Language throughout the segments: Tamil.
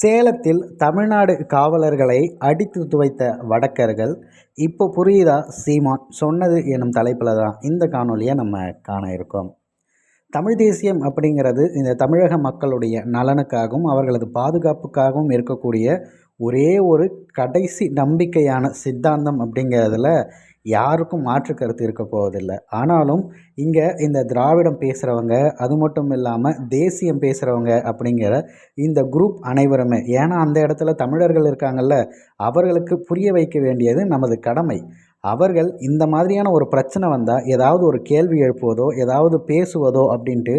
சேலத்தில் தமிழ்நாடு காவலர்களை அடித்து துவைத்த வடக்கர்கள். இப்போ புரியுதா? சீமான் சொன்னது எனும் தலைப்பில் தான் இந்த காணொலியை நம்ம காண இருக்கோம். தமிழ் தேசியம் அப்படிங்கிறது இந்த தமிழக மக்களுடைய நலனுக்காகவும் அவர்களது பாதுகாப்புக்காகவும் இருக்கக்கூடிய ஒரே ஒரு கடைசி நம்பிக்கையான சித்தாந்தம் அப்படிங்கிறதுல யாருக்கும் மாற்று கருத்து இருக்க போவதில்லை. ஆனாலும் இங்கே இந்த திராவிடம் பேசுகிறவங்க அது மட்டும் இல்லாமல் தேசியம் பேசுகிறவங்க அப்படிங்கிற இந்த குரூப் அனைவருமே ஏன்னா அந்த இடத்துல தமிழர்கள் இருக்காங்கல்ல அவர்களுக்கு புரிய வைக்க வேண்டியது நமது கடமை. அவர்கள் இந்த மாதிரியான ஒரு பிரச்சனை வந்தால் ஏதாவது ஒரு கேள்வி எழுப்புவதோ ஏதாவது பேசுவதோ அப்படின்ட்டு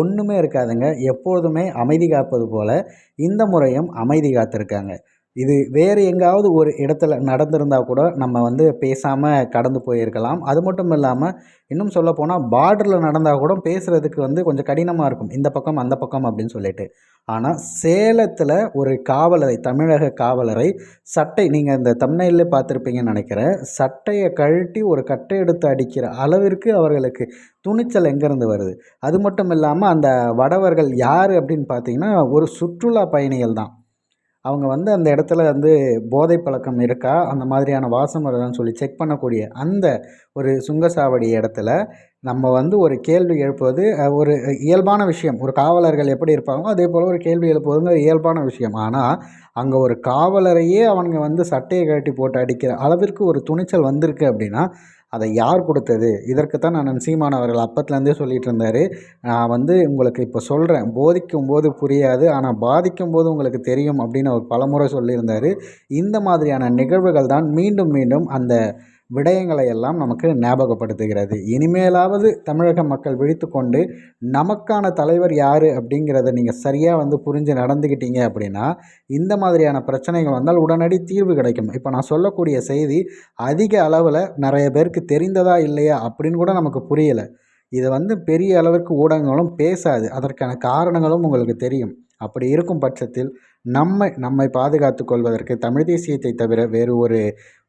ஒன்றுமே இருக்காதுங்க. எப்பொழுதுமே அமைதி காப்பது போல் இந்த முறையும் அமைதி காத்திருக்காங்க. இது வேறு எங்காவது ஒரு இடத்துல நடந்திருந்தால் கூட நம்ம வந்து பேசாமல் கடந்து போயிருக்கலாம். அது மட்டும் இல்லாமல் இன்னும் சொல்லப்போனால் பார்டரில் நடந்தால் கூட பேசுகிறதுக்கு வந்து கொஞ்சம் கடினமாக இருக்கும். இந்த பக்கம் அந்த பக்கம் அப்படின்னு சொல்லிட்டு. ஆனால் சேலத்தில் ஒரு காவலரை தமிழக காவலரை சட்டை நீங்கள் இந்த தமிழ்நிலே பார்த்துருப்பீங்கன்னு நினைக்கிறேன். சட்டையை கழட்டி ஒரு கட்டை எடுத்து அடிக்கிற அளவிற்கு அவர்களுக்கு துணிச்சல் எங்கேருந்து வருது? அது மட்டும் இல்லாமல் அந்த வடவர்கள் யார் அப்படின்னு பார்த்தீங்கன்னா ஒரு சுற்றுலா பயணிகள் தான். அவங்க வந்து அந்த இடத்துல வந்து போதை பழக்கம் இருக்கா? அந்த மாதிரியான வாசம் வருதான்னு சொல்லி செக் பண்ணக்கூடிய அந்த ஒரு சுங்கசாவடி இடத்துல நம்ம வந்து ஒரு கேள்வி எழுப்புவது ஒரு இயல்பான விஷயம். ஒரு காவலர்கள் எப்படி இருப்பாங்களோ அதே போல் ஒரு கேள்வி எழுப்புவதுங்க இயல்பான விஷயம். ஆனால் அங்கே ஒரு காவலரையே அவனுங்க வந்து சட்டையை கழட்டி போட்டு அடிக்கிற அளவிற்கு ஒரு துணிச்சல் வந்திருக்கு அப்படின்னா அதை யார் கொடுத்தது? இதற்குத்தான் நான் சீமான் அவர்கள் அப்பத்துலேருந்தே சொல்லிகிட்டு இருந்தார் நான் வந்து உங்களுக்கு இப்போ சொல்கிறேன் போதிக்கும் போது புரியாது ஆனால் பாதிக்கும் போது உங்களுக்கு தெரியும் அப்படின்னு அவர் பலமுறை சொல்லியிருந்தார். இந்த மாதிரியான நிகழ்வுகள் தான் மீண்டும் மீண்டும் அந்த விடயங்களை எல்லாம் நமக்கு ஞாபகப்படுத்துகிறது. இனிமேலாவது தமிழக மக்கள் விழித்து கொண்டு நமக்கான தலைவர் யார் அப்படிங்கிறத நீங்கள் சரியாக வந்து புரிஞ்சு நடந்துக்கிட்டீங்க அப்படின்னா இந்த மாதிரியான பிரச்சனைகள் வந்தால் உடனடி தீர்வு கிடைக்கும். இப்போ நான் சொல்லக்கூடிய செய்தி அதிக அளவில் நிறைய பேருக்கு தெரிந்ததா இல்லையா அப்படின்னு கூட நமக்கு புரியலை. இதை வந்து பெரிய அளவிற்கு ஊடகங்களும் பேசாது. அதற்கான காரணங்களும் உங்களுக்கு தெரியும். அப்படி இருக்கும் பட்சத்தில் நம்மை நம்மை பாதுகாத்து கொள்வதற்கு தமிழ் தேசியத்தை தவிர வேறு ஒரு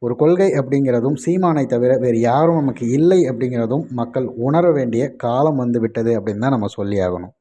ஒரு கொள்கை அப்படிங்கிறதும் சீமானை தவிர வேறு யாரும் நமக்கு இல்லை அப்படிங்கிறதும் மக்கள் உணர வேண்டிய காலம் வந்து விட்டது அப்படின்னு தான் நம்ம சொல்லி ஆகணும்